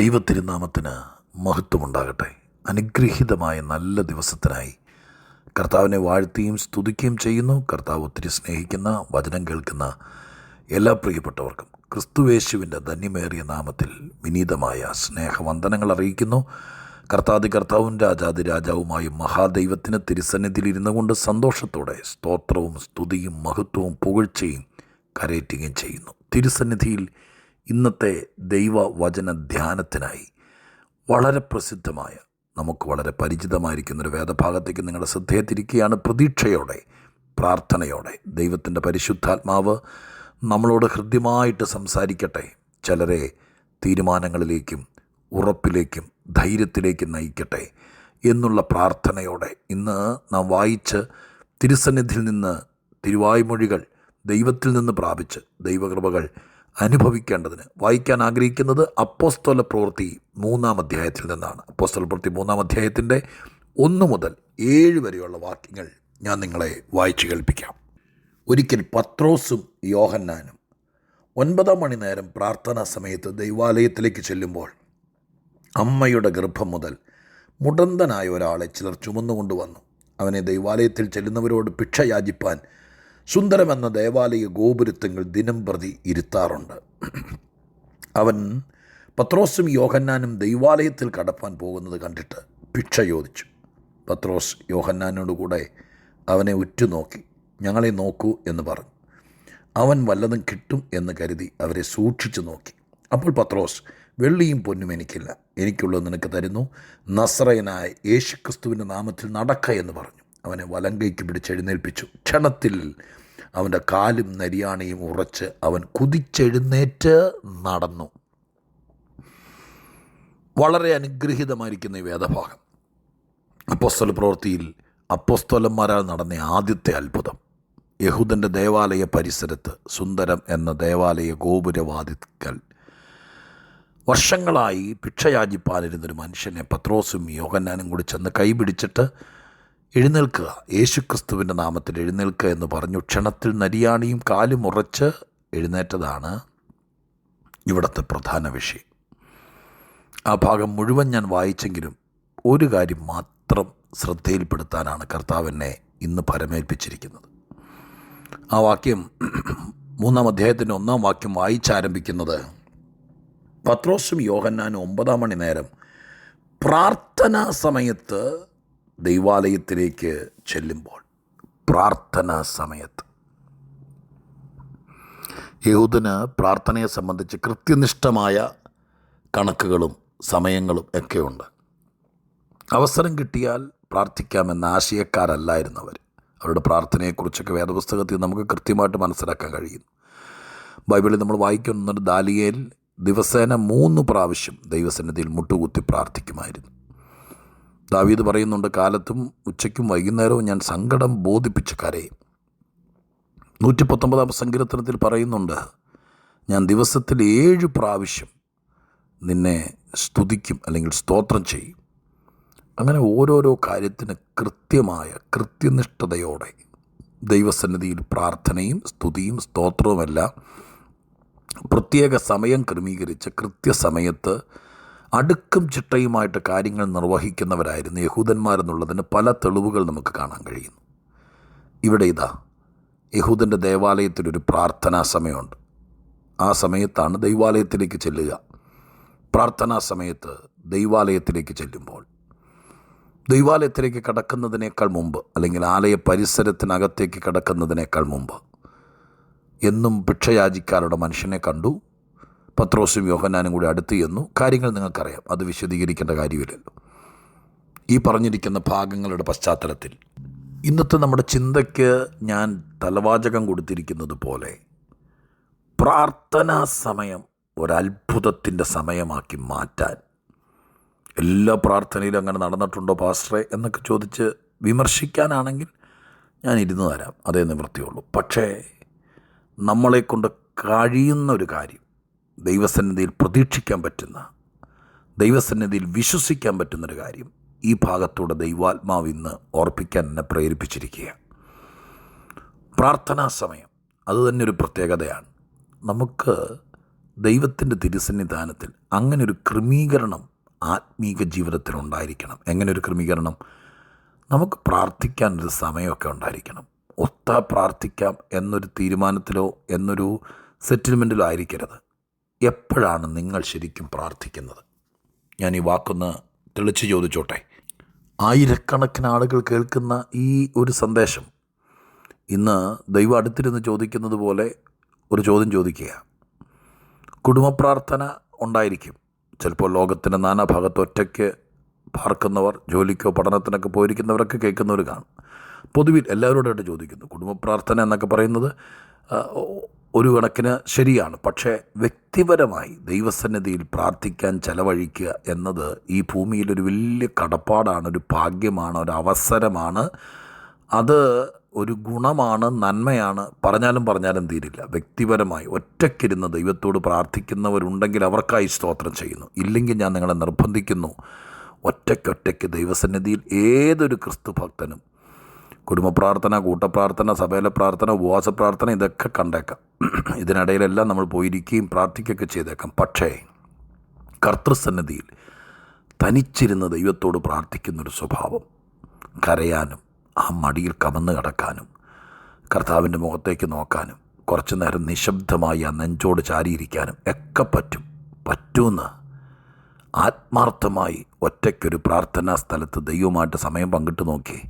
ദൈവത്തിരുനാമത്തിന് മഹത്വമുണ്ടാകട്ടെ. അനുഗ്രഹീതമായ നല്ല ദിവസത്തിനായി കർത്താവിനെ വാഴ്ത്തിയും സ്തുതിക്കുകയും ചെയ്യുന്നു. കർത്താവ് ഒത്തിരി സ്നേഹിക്കുന്ന വചനം കേൾക്കുന്ന എല്ലാ പ്രിയപ്പെട്ടവർക്കും ക്രിസ്തുവേശുവിന്റെ ധന്യമേറിയ നാമത്തിൽ വിനീതമായ സ്നേഹവന്ദനങ്ങൾ അറിയിക്കുന്നു. കർത്താതി കർത്താവും രാജാതി രാജാവുമായും മഹാദൈവത്തിന് തിരുസന്നിധിയിൽ ഇരുന്നു കൊണ്ട് സന്തോഷത്തോടെ സ്തോത്രവും സ്തുതിയും മഹത്വവും പുകഴ്ചയും കരയറ്റുകയും ചെയ്യുന്നു. തിരുസന്നിധിയിൽ ഇന്നത്തെ ദൈവവചന ധ്യാനത്തിനായി വളരെ പ്രസിദ്ധമായ നമുക്ക് വളരെ പരിചിതമായിരിക്കുന്ന ഒരു വേദഭാഗത്തേക്ക് നിങ്ങളുടെ ശ്രദ്ധയെ തിരിക്കുകയാണ് പ്രതീക്ഷയോടെ പ്രാർത്ഥനയോടെ ദൈവത്തിന്റെ പരിശുദ്ധാത്മാവ് നമ്മളോട് ഹൃദ്യമായിട്ട് സംസാരിക്കട്ടെ. ചിലരെ തീരുമാനങ്ങളിലേക്കും ഉറപ്പിലേക്കും ധൈര്യത്തിലേക്കും നയിക്കട്ടെ എന്നുള്ള പ്രാർത്ഥനയോടെ ഇന്ന് നാം വായിച്ച് തിരുസന്നിധിയിൽ നിന്ന് തിരുവായ്മൊഴികൾ ദൈവത്തിൽ നിന്ന് പ്രാപിച്ച് ദൈവകൃപകൾ അനുഭവിക്കേണ്ടതിന് വായിക്കാൻ ആഗ്രഹിക്കുന്നത് അപ്പോസ്തോല പ്രവൃത്തി മൂന്നാം അധ്യായത്തിൽ നിന്നാണ്. അപ്പോസ്തോല പ്രവൃത്തി മൂന്നാം അധ്യായത്തിന്റെ ഒന്ന് മുതൽ ഏഴ് വരെയുള്ള വാക്യങ്ങൾ ഞാൻ നിങ്ങളെ വായിച്ചു കേൾപ്പിക്കാം. ഒരിക്കൽ പത്രോസും യോഹന്നാനും ഒൻപതാം മണി നേരം പ്രാർത്ഥനാ സമയത്ത് ദൈവാലയത്തിലേക്ക് ചെല്ലുമ്പോൾ അമ്മയുടെ ഗർഭം മുതൽ മുടന്തനായ ഒരാളെ ചിലർ ചുമന്നുകൊണ്ടുവന്നു. അവനെ ദൈവാലയത്തിൽ ചെല്ലുന്നവരോട് ഭിക്ഷ യാചിപ്പാൻ സുന്ദരമെന്ന ദേവാലയ ഗോപുരത്വങ്ങൾ ദിനം പ്രതി ഇരുത്താറുണ്ട്. അവൻ പത്രോസും യോഹന്നാനും ദൈവാലയത്തിൽ കടപ്പാൻ പോകുന്നത് കണ്ടിട്ട് ഭിക്ഷ ചോദിച്ചു. പത്രോസ് യോഹന്നാനോട് കൂടെ അവനെ ഉറ്റുനോക്കി ഞങ്ങളെ നോക്കൂ എന്ന് പറഞ്ഞു. അവൻ വല്ലതും കിട്ടും എന്ന് കരുതി അവരെ സൂക്ഷിച്ചു നോക്കി. അപ്പോൾ പത്രോസ് വെള്ളിയും പൊന്നും എനിക്കില്ല. എനിക്കുള്ളത് നിനക്ക് തരുന്നു. നസ്രയനായ യേശുക്രിസ്തുവിന്റെ നാമത്തിൽ നടക്ക എന്ന് പറഞ്ഞു. അവനെ വലങ്കയ്ക്ക് പിടിച്ചെഴുന്നേൽപ്പിച്ചു ക്ഷണത്തിൽ അവന്റെ കാലും നരിയാണയും ഉറച്ച് അവൻ കുതിച്ചെഴുന്നേറ്റ് നടന്നു. വളരെ അനുഗ്രഹീതമായിരിക്കുന്ന ഈ വേദഭാഗം. അപ്പോസ്തല പ്രവൃത്തിയിൽ അപ്പോസ്തോലന്മാരാൽ നടന്ന ആദ്യത്തെ അത്ഭുതം. യഹൂദന്റെ ദേവാലയ പരിസരത്ത് സുന്ദരം എന്ന ദേവാലയ ഗോപുരവാതിക്കൽ വർഷങ്ങളായി ഭിക്ഷയാചിപ്പാനിരുന്നൊരു മനുഷ്യനെ പത്രോസും യോഹന്നാനും കൂടി ചെന്ന് കൈപിടിച്ചിട്ട് എഴുന്നേൽക്കുക. യേശുക്രിസ്തുവിന്റെ നാമത്തിൽ എഴുന്നേൽക്കുക എന്ന് പറഞ്ഞു ക്ഷണത്തിൽ നരിയാണിയും കാലും ഉറച്ച് എഴുന്നേറ്റതാണ് ഇവിടുത്തെ പ്രധാന വിഷയം. ആ ഭാഗം മുഴുവൻ ഞാൻ വായിച്ചെങ്കിലും ഒരു കാര്യം മാത്രം ശ്രദ്ധയിൽപ്പെടുത്താനാണ് കർത്താവ് എന്നെ ഇന്ന് പരമേൽപ്പിച്ചിരിക്കുന്നത്. ആ വാക്യം മൂന്നാം അധ്യായത്തിന്റെ ഒന്നാം വാക്യം വായിച്ചാരംഭിക്കുന്നത് പത്രോസും യോഹന്നാനും ഒമ്പതാം മണി നേരം പ്രാർത്ഥനാ സമയത്ത് ദൈവാലയത്തിലേക്ക് ചെല്ലുമ്പോൾ പ്രാർത്ഥനാ സമയത്ത്. യഹൂദന് പ്രാർത്ഥനയെ സംബന്ധിച്ച് കൃത്യനിഷ്ഠമായ കണക്കുകളും സമയങ്ങളും ഒക്കെയുണ്ട്. അവസരം കിട്ടിയാൽ പ്രാർത്ഥിക്കാമെന്ന ആശയക്കാരല്ലായിരുന്നു അവർ അവരുടെ പ്രാർത്ഥനയെക്കുറിച്ചൊക്കെ വേദപുസ്തകത്തിൽ നമുക്ക് കൃത്യമായിട്ട് മനസ്സിലാക്കാൻ കഴിയുന്നു ബൈബിളിൽ നമ്മൾ വായിക്കുന്നുണ്ട് ദാലിയേൽ ദിവസേന മൂന്ന് പ്രാവശ്യം ദൈവസന്നിധിയിൽ മുട്ടുകുത്തി പ്രാർത്ഥിക്കുമായിരുന്നു. ദാവീദ് പറയുന്നുണ്ട് കാലത്തും ഉച്ചയ്ക്കും വൈകുന്നേരവും ഞാൻ സങ്കടം ബോധിപ്പിച്ച് കരയും നൂറ്റി പത്തൊമ്പതാം സങ്കീർത്തനത്തിൽ പറയുന്നുണ്ട് ഞാൻ ദിവസത്തിൽ ഏഴ് പ്രാവശ്യം നിന്നെ സ്തുതിക്കും അല്ലെങ്കിൽ സ്തോത്രം ചെയ്യും. അങ്ങനെ ഓരോരോ കാര്യത്തിന് കൃത്യമായ കൃത്യനിഷ്ഠതയോടെ ദൈവസന്നിധിയിൽ പ്രാർത്ഥനയും സ്തുതിയും സ്തോത്രവുമെല്ലാം പ്രത്യേക സമയം ക്രമീകരിച്ച് കൃത്യസമയത്ത് അടുക്കും ചിട്ടയുമായിട്ട് കാര്യങ്ങൾ നിർവഹിക്കുന്നവരായിരുന്നു യഹൂദന്മാരെന്നുള്ളതിന് പല തെളിവുകൾ നമുക്ക് കാണാൻ കഴിയുന്നു. ഇവിടെ ഇതാ യഹൂദന്റെ ദേവാലയത്തിലൊരു പ്രാർത്ഥനാ സമയമുണ്ട്. ആ സമയത്താണ് ദൈവാലയത്തിലേക്ക് ചെല്ലുക. പ്രാർത്ഥനാ സമയത്ത് ദൈവാലയത്തിലേക്ക് ചെല്ലുമ്പോൾ ദൈവാലയത്തിലേക്ക് കടക്കുന്നതിനേക്കാൾ മുമ്പ് അല്ലെങ്കിൽ ആലയ പരിസരത്തിനകത്തേക്ക് കടക്കുന്നതിനേക്കാൾ മുമ്പ് എന്നും ഭിക്ഷയാചിക്കാരുടെ മനുഷ്യനെ കണ്ടു പത്രോസും യോഹന്നാനും കൂടി അടുത്ത് ചെന്നു. കാര്യങ്ങൾ നിങ്ങൾക്കറിയാം. അത് വിശദീകരിക്കേണ്ട കാര്യമില്ലല്ലോ. ഈ പറഞ്ഞിരിക്കുന്ന ഭാഗങ്ങളുടെ പശ്ചാത്തലത്തിൽ ഇന്നത്തെ നമ്മുടെ ചിന്തയ്ക്ക് ഞാൻ തലവാചകം കൊടുത്തിരിക്കുന്നത് പോലെ പ്രാർത്ഥനാ സമയം ഒരത്ഭുതത്തിന്റെ സമയമാക്കി മാറ്റാൻ. എല്ലാ പ്രാർത്ഥനയിലും അങ്ങനെ നടന്നിട്ടുണ്ടോ പാസ്റ്ററെ എന്നൊക്കെ ചോദിച്ച് വിമർശിക്കാനാണെങ്കിൽ ഞാൻ ഇരുന്ന് തരാം. അതേ നിവൃത്തിയുള്ളൂ. പക്ഷേ നമ്മളെക്കൊണ്ട് കഴിയുന്ന ഒരു കാര്യം ദൈവസന്നിധിയിൽ പ്രതീക്ഷിക്കാൻ പറ്റുന്ന ദൈവസന്നിധിയിൽ വിശ്വസിക്കാൻ പറ്റുന്നൊരു കാര്യം ഈ ഭാഗത്തൂടെ ദൈവാത്മാവ് ഇന്ന് ഓർപ്പിക്കാൻ എന്നെ പ്രേരിപ്പിച്ചിരിക്കുക പ്രാർത്ഥനാ സമയം അതുതന്നെ ഒരു പ്രത്യേകതയാണ്. നമുക്ക് ദൈവത്തിന്റെ തിരുസന്നിധാനത്തിൽ അങ്ങനെ ഒരു ക്രമീകരണം ആത്മീക ജീവിതത്തിൽ ഉണ്ടായിരിക്കണം. എങ്ങനെ ഒരു ക്രമീകരണം? നമുക്ക് പ്രാർത്ഥിക്കാൻ പ്രാർത്ഥിക്കാനൊരു സമയമൊക്കെ ഉണ്ടായിരിക്കണം. ഒത്ത പ്രാർത്ഥിക്കാം എന്നൊരു തീരുമാനത്തിലോ എന്നൊരു സെറ്റിൽമെന്റിലോ ആയിരിക്കരുത്. എപ്പോഴാണ് നിങ്ങൾ ശരിക്കും പ്രാർത്ഥിക്കുന്നത്? ഞാൻ ഈ വാക്കൊന്ന് തെളിച്ച് ചോദിച്ചോട്ടെ. ആയിരക്കണക്കിന് ആളുകൾ കേൾക്കുന്ന ഈ ഒരു സന്ദേശം. ഇന്ന് ദൈവം അടുത്തിരുന്ന് ചോദിക്കുന്നത് പോലെ ഒരു ചോദ്യം ചോദിക്കുക. കുടുംബ പ്രാർത്ഥന ഉണ്ടായിരിക്കും. ചിലപ്പോൾ ലോകത്തിന്റെ നാനാഭാഗത്ത് ഒറ്റയ്ക്ക് പാർക്കുന്നവർ ജോലിക്കോ പഠനത്തിനൊക്കെ പോയിരിക്കുന്നവരൊക്കെ കേൾക്കുന്നവർ കാണും. പൊതുവിൽ എല്ലാവരോടായിട്ട് ചോദിക്കുന്നു. കുടുംബ പ്രാർത്ഥന എന്നൊക്കെ പറയുന്നത് ഒരു കണക്കിന് ശരിയാണ്. പക്ഷേ വ്യക്തിപരമായി ദൈവസന്നിധിയിൽ പ്രാർത്ഥിക്കാൻ ചെലവഴിക്കുക എന്നത് ഈ ഭൂമിയിൽ ഒരു വലിയ കടപ്പാടാണ് ഒരു ഭാഗ്യമാണ് ഒരു അവസരമാണ്. അത് ഒരു ഗുണമാണ് നന്മയാണ്. പറഞ്ഞാലും പറഞ്ഞാലും തീരില്ല. വ്യക്തിപരമായി ഒറ്റയ്ക്കിരുന്ന് ദൈവത്തോട് പ്രാർത്ഥിക്കുന്നവരുണ്ടെങ്കിൽ അവർക്കായി സ്തോത്രം ചെയ്യുന്നു. ഇല്ലെങ്കിൽ ഞാൻ നിങ്ങളെ നിർബന്ധിക്കുന്നു. ഒറ്റയ്ക്കൊറ്റയ്ക്ക് ദൈവസന്നിധിയിൽ ഏതൊരു ക്രിസ്തു ഭക്തനും കുടുംബ പ്രാർത്ഥന കൂട്ടപ്രാർത്ഥന സഭയിലെ പ്രാർത്ഥന ഉപവാസ പ്രാർത്ഥന ഇതൊക്കെ കണ്ടേക്കാം. ഇതിനിടയിലെല്ലാം നമ്മൾ പോയിരിക്കുകയും പ്രാർത്ഥിക്കുകയൊക്കെ ചെയ്തേക്കാം. പക്ഷേ കർത്തൃസന്നിധിയിൽ തനിച്ചിരുന്ന ദൈവത്തോട് പ്രാർത്ഥിക്കുന്നൊരു സ്വഭാവം കരയാനും ആ മടിയിൽ കമന്ന് കിടക്കാനും കർത്താവിന്റെ മുഖത്തേക്ക് നോക്കാനും കുറച്ചു നേരം നിശബ്ദമായി ആ നെഞ്ചോട് ചാരിയിരിക്കാനും ഒക്കെ പറ്റും. പറ്റൂന്ന്. ആത്മാർത്ഥമായി ഒറ്റയ്ക്കൊരു പ്രാർത്ഥനാ സ്ഥലത്ത് ദൈവമായിട്ട് സമയം പങ്കിട്ട് നോക്കി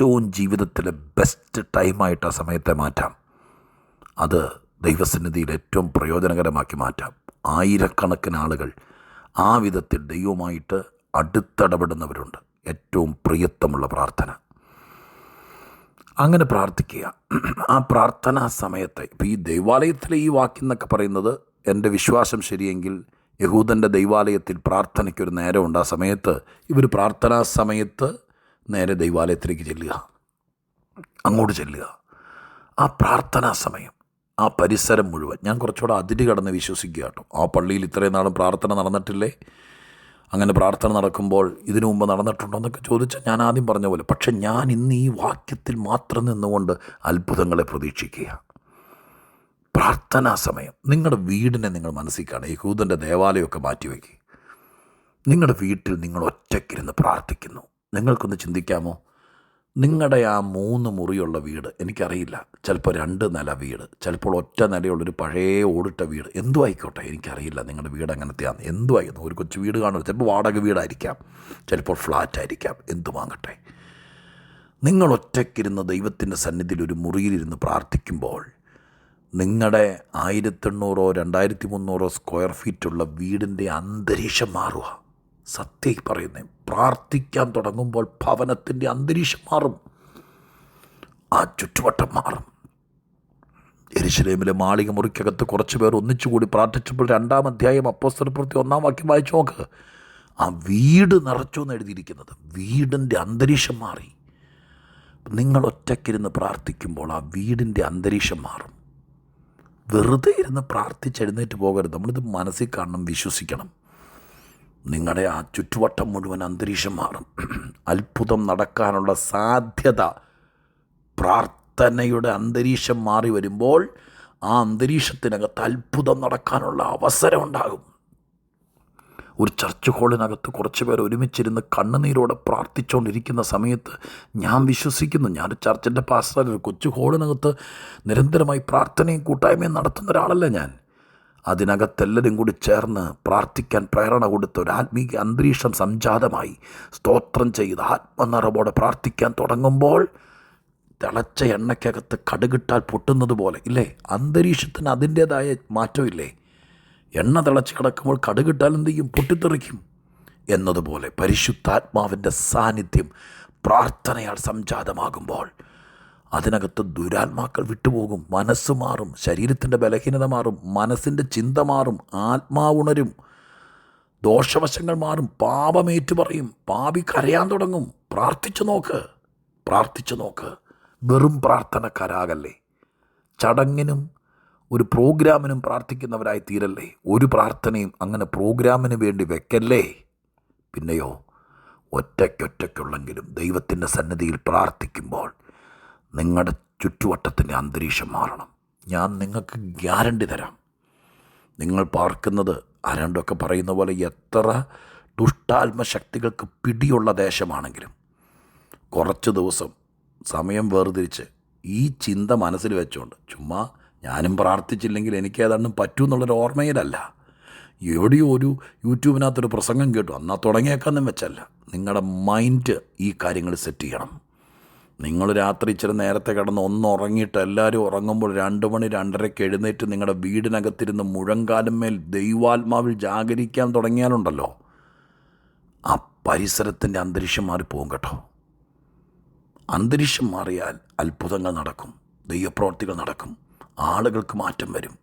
ഏറ്റവും ജീവിതത്തിലെ ബെസ്റ്റ് ടൈമായിട്ട് ആ സമയത്തെ മാറ്റാം. അത് ദൈവസന്നിധിയിൽ ഏറ്റവും പ്രയോജനകരമാക്കി മാറ്റാം. ആയിരക്കണക്കിന് ആളുകൾ ആ വിധത്തിൽ ദൈവമായിട്ട് അടുത്തിടപെടുന്നവരുണ്ട്. ഏറ്റവും പ്രിയത്വമുള്ള പ്രാർത്ഥന. അങ്ങനെ പ്രാർത്ഥിക്കുക. ആ പ്രാർത്ഥനാ സമയത്തെ ഇപ്പോൾ ഈ ദൈവാലയത്തിലെ ഈ വാക്യം എന്നൊക്കെ പറയുന്നത് എന്റെ വിശ്വാസം ശരിയെങ്കിൽ യഹൂദന്റെ ദൈവാലയത്തിൽ പ്രാർത്ഥനയ്ക്കൊരു നേരമുണ്ട്. ആ സമയത്ത് ഇവർ പ്രാർത്ഥനാ സമയത്ത് നേരെ ദൈവാലയത്തിലേക്ക് ചെല്ലുക. അങ്ങോട്ട് ചെല്ലുക. ആ പ്രാർത്ഥനാ സമയം ആ പരിസരം മുഴുവൻ. ഞാൻ കുറച്ചുകൂടെ അതിര് കടന്ന് വിശ്വസിക്കുക കേട്ടോ. ആ പള്ളിയിൽ ഇത്രയും നാളും പ്രാർത്ഥന നടന്നിട്ടില്ലേ? അങ്ങനെ പ്രാർത്ഥന നടക്കുമ്പോൾ ഇതിനു മുമ്പ് നടന്നിട്ടുണ്ടോ എന്നൊക്കെ ചോദിച്ചാൽ ഞാൻ ആദ്യം പറഞ്ഞ പോലെ. പക്ഷെ ഞാൻ ഇന്ന് ഈ വാക്യത്തിൽ മാത്രം നിന്നുകൊണ്ട് അത്ഭുതങ്ങളെ പ്രതീക്ഷിക്കുക. പ്രാർത്ഥനാ സമയം. നിങ്ങളുടെ വീടിനെ നിങ്ങൾ മനസ്സിൽ കാണുക യഹൂദന്റെ ദേവാലയമൊക്കെ മാറ്റിവെക്കുക നിങ്ങളുടെ വീട്ടിൽ നിങ്ങൾ ഒറ്റയ്ക്കിരുന്ന് പ്രാർത്ഥിക്കുന്നു. നിങ്ങൾക്കൊന്ന് ചിന്തിക്കാമോ? നിങ്ങളുടെ ആ മൂന്ന് മുറിയുള്ള വീട് എനിക്കറിയില്ല. ചിലപ്പോൾ രണ്ട് നില വീട് ചിലപ്പോൾ ഒറ്റ നിലയുള്ളൊരു പഴയ ഓടിട്ട വീട്. എന്തു ആയിക്കോട്ടെ? എനിക്കറിയില്ല നിങ്ങളുടെ വീട് അങ്ങനത്തെയാണ് എന്തു ആയിരുന്നു ഒരു കൊച്ചു വീട് കാണും. ചിലപ്പോൾ വാടക വീടായിരിക്കാം. ചിലപ്പോൾ ഫ്ലാറ്റ് ആയിരിക്കാം എന്തു വാങ്ങട്ടെ? നിങ്ങൾ ഒറ്റയ്ക്കിരുന്ന് ദൈവത്തിന്റെ സന്നിധിയിൽ ഒരു മുറിയിലിരുന്ന് പ്രാർത്ഥിക്കുമ്പോൾ നിങ്ങളുടെ ആയിരത്തെണ്ണൂറോ രണ്ടായിരത്തി മുന്നൂറോ സ്ക്വയർ ഫീറ്റുള്ള വീടിന്റെ അന്തരീക്ഷം മാറുക. സത്യം പറയുന്നേ പ്രാർത്ഥിക്കാൻ തുടങ്ങുമ്പോൾ ഭവനത്തിന്റെ അന്തരീക്ഷം മാറും. ആ ചുറ്റുവട്ടം മാറും. എരിശിലേമിലെ മാളിക മുറിക്കകത്ത് കുറച്ച് പേർ ഒന്നിച്ചുകൂടി പ്രാർത്ഥിച്ചപ്പോൾ രണ്ടാം അധ്യായം അപ്പോസ്തലപ്രവൃത്തി ഒന്നാം വാക്യം വായിച്ചു നോക്ക്. ആ വീട് നിറച്ചു എന്ന് എഴുതിയിരിക്കുന്നത്. വീടിന്റെ അന്തരീക്ഷം മാറി. നിങ്ങൾ ഒറ്റയ്ക്കിരുന്ന് പ്രാർത്ഥിക്കുമ്പോൾ ആ വീടിന്റെ അന്തരീക്ഷം മാറും. വെറുതെ ഇരുന്ന് പ്രാർത്ഥിച്ചെഴുന്നേറ്റ് പോകരുത്. നമ്മളിത് മനസ്സിൽ കാണണം വിശ്വസിക്കണം. നിങ്ങളുടെ ആ ചുറ്റുവട്ടം മുഴുവൻ അന്തരീക്ഷം മാറും. അത്ഭുതം നടക്കാനുള്ള സാധ്യത പ്രാർത്ഥനയുടെ അന്തരീക്ഷം മാറി വരുമ്പോൾ ആ അന്തരീക്ഷത്തിനകത്ത് അത്ഭുതം നടക്കാനുള്ള അവസരം ഉണ്ടാകും. ഒരു ചർച്ച് ഹോളിനകത്ത് കുറച്ച് പേർ ഒരുമിച്ചിരുന്ന് കണ്ണുനീരോടെ പ്രാർത്ഥിച്ചുകൊണ്ടിരിക്കുന്ന സമയത്ത് ഞാൻ വിശ്വസിക്കുന്നു ഞാൻ ചർച്ചിന്റെ പാസ്റ്റർ കൊച്ചു ഹോളിനകത്ത് നിരന്തരമായി പ്രാർത്ഥനയും കൂട്ടായ്മയും നടത്തുന്ന ഒരാളല്ല ഞാൻ. അതിനകത്തെല്ലാവരും കൂടി ചേർന്ന് പ്രാർത്ഥിക്കാൻ പ്രേരണ കൊടുത്ത ഒരു ആത്മീക അന്തരീക്ഷം സംജാതമായി സ്തോത്രം ചെയ്ത് ആത്മനിറവോടെ പ്രാർത്ഥിക്കാൻ തുടങ്ങുമ്പോൾ തിളച്ച എണ്ണയ്ക്കകത്ത് കടുകിട്ടാൽ പൊട്ടുന്നത് പോലെ ഇല്ലേ? അന്തരീക്ഷത്തിന് അതിന്റേതായ മാറ്റമില്ലേ എണ്ണ തിളച്ച് കിടക്കുമ്പോൾ കടുകിട്ടാൽ എന്ത് ചെയ്യും? പൊട്ടിത്തെറിക്കും. എന്നതുപോലെ പരിശുദ്ധാത്മാവിന്റെ സാന്നിധ്യം പ്രാർത്ഥനയാൽ സംജാതമാകുമ്പോൾ അതിനകത്ത് ദുരാത്മാക്കൾ വിട്ടുപോകും. മനസ്സ് മാറും. ശരീരത്തിന്റെ ബലഹീനത മാറും. മനസ്സിന്റെ ചിന്ത മാറും. ആത്മാവുണരും. ദോഷവശങ്ങൾ മാറും. പാപമേറ്റു പറയും. പാപി കരയാൻ തുടങ്ങും. പ്രാർത്ഥിച്ചു നോക്ക്. പ്രാർത്ഥിച്ചു നോക്ക്. വെറും പ്രാർത്ഥനക്കാരാകല്ലേ. ചടങ്ങിനും ഒരു പ്രോഗ്രാമിനും പ്രാർത്ഥിക്കുന്നവരായി തീരല്ലേ. ഒരു പ്രാർത്ഥനയും അങ്ങനെ പ്രോഗ്രാമിന് വേണ്ടി വെക്കല്ലേ. പിന്നെയോ ഒറ്റയ്ക്കൊറ്റയ്ക്കുള്ളെങ്കിലും ദൈവത്തിന്റെ സന്നിധിയിൽ പ്രാർത്ഥിക്കുമ്പോൾ നിങ്ങളുടെ ചുറ്റുവട്ടത്തിന്റെ അന്തരീക്ഷം മാറണം. ഞാൻ നിങ്ങൾക്ക് ഗ്യാരണ്ടി തരാം. നിങ്ങൾ പാർക്കുന്നത് ആരാണ്ടൊക്കെ പറയുന്ന പോലെ എത്ര ദുഷ്ടാത്മശക്തികൾക്ക് പിടിയുള്ള ദേശമാണെങ്കിലും കുറച്ച് ദിവസം സമയം വേർതിരിച്ച് ഈ ചിന്ത മനസ്സിൽ വെച്ചുകൊണ്ട് ചുമ്മാ ഞാനും പ്രാർത്ഥിച്ചില്ലെങ്കിൽ എനിക്ക് ഏതാണ്ടും പറ്റൂ ഓർമ്മയിലല്ല. എവിടെയോ ഒരു യൂട്യൂബിനകത്തൊരു പ്രസംഗം കേട്ടു. അന്നാ തുടങ്ങിയേക്കാന്നും വെച്ചല്ല. നിങ്ങളുടെ മൈൻഡ് ഈ കാര്യങ്ങൾ സെറ്റ് ചെയ്യണം. നിങ്ങൾ രാത്രി ഇച്ചിരി നേരത്തെ കിടന്ന് ഒന്ന് ഉറങ്ങിയിട്ട് എല്ലാവരും ഉറങ്ങുമ്പോൾ രണ്ട് മണി രണ്ടരയ്ക്ക് എഴുന്നേറ്റ് നിങ്ങളുടെ വീടിനകത്തിരുന്ന് മുഴങ്കാലും മേൽ ദൈവാത്മാവിൽ ജാഗരിക്കാൻ തുടങ്ങിയാലുണ്ടല്ലോ. ആ പരിസരത്തിന്റെ അന്തരീക്ഷം മാറിപ്പോകും കേട്ടോ. അന്തരീക്ഷം മാറിയാൽ അത്ഭുതങ്ങൾ നടക്കും ദൈവപ്രവർത്തികൾ നടക്കും ആളുകൾക്ക് മാറ്റം വരും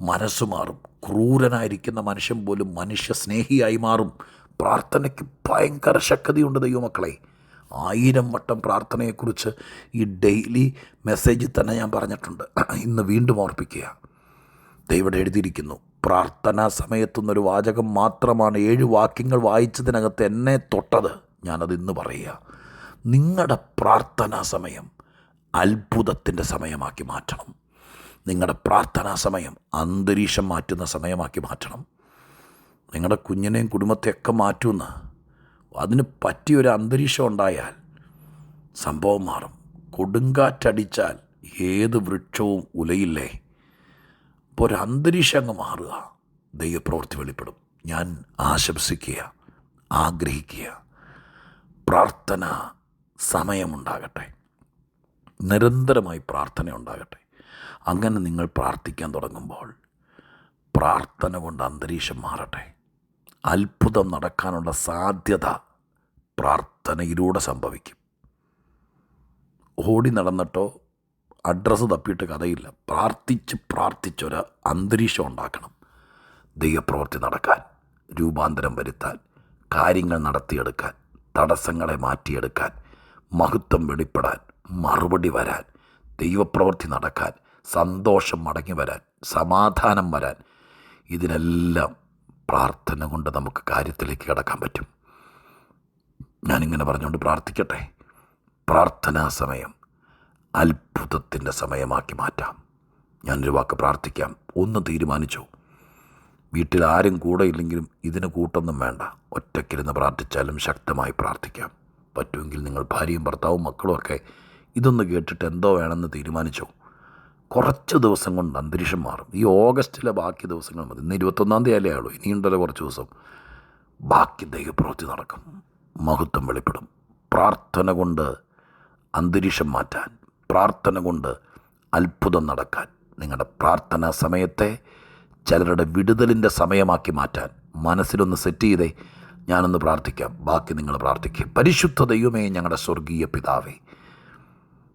മനസ്സ് മാറും ക്രൂരനായിരിക്കുന്ന മനുഷ്യൻ പോലും മനുഷ്യ സ്നേഹിയായി മാറും. പ്രാർത്ഥനയ്ക്ക് ഭയങ്കര ശക്തിയുണ്ട് ദൈവമക്കളെ. ആയിരം വട്ടം പ്രാർത്ഥനയെക്കുറിച്ച് ഈ ഡെയിലി മെസ്സേജിൽ തന്നെ ഞാൻ പറഞ്ഞിട്ടുണ്ട്. ഇന്ന് വീണ്ടും ഓർപ്പിക്കുക. ദൈവം എഴുതിയിരിക്കുന്നു പ്രാർത്ഥനാ സമയത്തുനിന്നൊരു വാചകം മാത്രമാണ് ഏഴ് വാക്യങ്ങൾ വായിച്ചതിനകത്ത് എന്നെ തൊട്ടത്. ഞാനത് ഇന്ന് പറയുക. നിങ്ങളുടെ പ്രാർത്ഥനാ സമയം അത്ഭുതത്തിന്റെ സമയമാക്കി മാറ്റണം. നിങ്ങളുടെ പ്രാർത്ഥനാ സമയം അന്തരീക്ഷം മാറ്റുന്ന സമയമാക്കി മാറ്റണം. നിങ്ങളുടെ കുഞ്ഞിനെയും കുടുംബത്തെയൊക്കെ മാറ്റുമെന്ന് അതിന് പറ്റിയൊരു അന്തരീക്ഷം ഉണ്ടായാൽ സംഭവം മാറും. കൊടുങ്കാറ്റടിച്ചാൽ ഏത് വൃക്ഷവും ഉലയില്ലേ? അപ്പോൾ ഒരു അന്തരീക്ഷം അങ്ങ് മാറുക. ദൈവപ്രവൃത്തി വെളിപ്പെടും. ഞാൻ ആശംസിക്കുക ആഗ്രഹിക്കുക. പ്രാർത്ഥന സമയമുണ്ടാകട്ടെ നിരന്തരമായി പ്രാർത്ഥന ഉണ്ടാകട്ടെ. അങ്ങനെ നിങ്ങൾ പ്രാർത്ഥിക്കാൻ തുടങ്ങുമ്പോൾ പ്രാർത്ഥന കൊണ്ട് അന്തരീക്ഷം മാറട്ടെ. അത്ഭുതം നടക്കാനുള്ള സാധ്യത പ്രാർത്ഥനയിലൂടെ സംഭവിക്കും. ഓടി നടന്നിട്ടോ അഡ്രസ്സ് തപ്പിയിട്ട് കഥയില്ല. പ്രാർത്ഥിച്ച് പ്രാർത്ഥിച്ചൊരു അന്തരീക്ഷം ഉണ്ടാക്കണം. ദൈവപ്രവൃത്തി നടക്കാൻ രൂപാന്തരം വരുത്താൻ കാര്യങ്ങൾ നടത്തിയെടുക്കാൻ തടസ്സങ്ങളെ മാറ്റിയെടുക്കാൻ മഹത്വം വെളിപ്പെടാൻ മറുപടി വരാൻ ദൈവപ്രവൃത്തി നടക്കാൻ സന്തോഷം മടങ്ങി വരാൻ സമാധാനം വരാൻ ഇതിനെല്ലാം പ്രാർത്ഥന കൊണ്ട് നമുക്ക് കാര്യത്തിലേക്ക് കടക്കാൻ പറ്റും. ഞാനിങ്ങനെ പറഞ്ഞുകൊണ്ട് പ്രാർത്ഥിക്കട്ടെ. പ്രാർത്ഥനാ സമയം അത്ഭുതത്തിന്റെ സമയമാക്കി മാറ്റാം. ഞാനൊരു വാക്ക് പ്രാർത്ഥിക്കാം. ഒന്ന് തീരുമാനിച്ചു. വീട്ടിൽ ആരും കൂടെ ഇല്ലെങ്കിലും ഇതിന് കൂട്ടൊന്നും വേണ്ട. ഒറ്റയ്ക്കിരുന്ന് പ്രാർത്ഥിച്ചാലും ശക്തമായി പ്രാർത്ഥിക്കാം. പറ്റുമെങ്കിൽ നിങ്ങൾ ഭാര്യയും ഭർത്താവും മക്കളും ഒക്കെ ഇതൊന്ന് കേട്ടിട്ട് എന്തോ വേണമെന്ന് തീരുമാനിച്ചു. കുറച്ച് ദിവസം കൊണ്ട് അന്തരീക്ഷം മാറും. ഈ ഓഗസ്റ്റിലെ ബാക്കി ദിവസങ്ങൾ മതി. ഇന്ന് ഇരുപത്തൊന്നാം തീയതി അല്ലേ ആളൂ ഇനിയുണ്ടല്ലോ കുറച്ച് ദിവസം. ബാക്കി ദൈവപ്രവൃത്തി നടക്കും. മഹത്വം വെളിപ്പെടും. പ്രാർത്ഥന കൊണ്ട് അന്തരീക്ഷം മാറ്റാൻ പ്രാർത്ഥന കൊണ്ട് അത്ഭുതം നടക്കാൻ നിങ്ങളുടെ പ്രാർത്ഥനാ സമയത്തെ ചിലരുടെ വിടുതലിന്റെ സമയമാക്കി മാറ്റാൻ മനസ്സിലൊന്ന് സെറ്റ് ചെയ്തേ. ഞാനൊന്ന് പ്രാർത്ഥിക്കാം. ബാക്കി നിങ്ങൾ പ്രാർത്ഥിക്കുക. പരിശുദ്ധ ദൈവമേ ഞങ്ങളുടെ സ്വർഗീയ പിതാവേ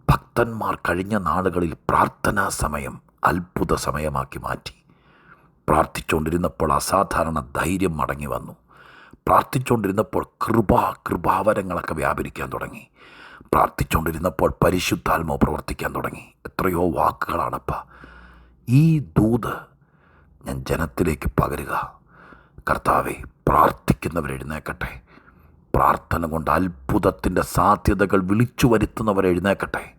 ഭക്തന്മാർ കഴിഞ്ഞ നാളുകളിൽ പ്രാർത്ഥനാ സമയം അത്ഭുത സമയമാക്കി മാറ്റി. പ്രാർത്ഥിച്ചുകൊണ്ടിരുന്നപ്പോൾ അസാധാരണ ധൈര്യം മടങ്ങി വന്നു. പ്രാർത്ഥിച്ചുകൊണ്ടിരുന്നപ്പോൾ കൃപ കൃപാവരങ്ങളൊക്കെ വ്യാപരിക്കാൻ തുടങ്ങി. പ്രാർത്ഥിച്ചുകൊണ്ടിരുന്നപ്പോൾ പരിശുദ്ധാത്മ പ്രവർത്തിക്കാൻ തുടങ്ങി. എത്രയോ വാക്കുകളാണപ്പ. ഈ ദൂത് ഞാൻ ജനത്തിലേക്ക് പകരുക. കർത്താവെ പ്രാർത്ഥിക്കുന്നവരെഴുന്നേക്കട്ടെ പ്രാർത്ഥന കൊണ്ട് അത്ഭുതത്തിന്റെ സാധ്യതകൾ വിളിച്ചു വരുത്തുന്നവരെഴുന്നേക്കട്ടെ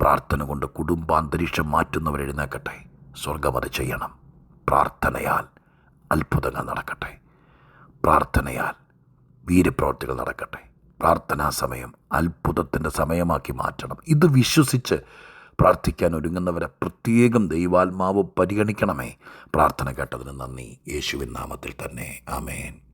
പ്രാർത്ഥന കൊണ്ട് കുടുംബാന്തരീക്ഷം മാറ്റുന്നവർ എഴുന്നേക്കട്ടെ സ്വർഗമത് ചെയ്യണം. പ്രാർത്ഥനയാൽ അത്ഭുതങ്ങൾ നടക്കട്ടെ. പ്രാർത്ഥനയാൽ വീരപ്രവർത്തികൾ നടക്കട്ടെ. പ്രാർത്ഥനാ സമയം അത്ഭുതത്തിന്റെ സമയമാക്കി മാറ്റണം. ഇത് വിശ്വസിച്ച് പ്രാർത്ഥിക്കാൻ ഒരുങ്ങുന്നവരെ പ്രത്യേകം ദൈവാത്മാവ് പരിഗണിക്കണമേ. പ്രാർത്ഥന കേട്ടതിന് നന്ദി. യേശുവിൻ നാമത്തിൽ തന്നെ. ആമേൻ.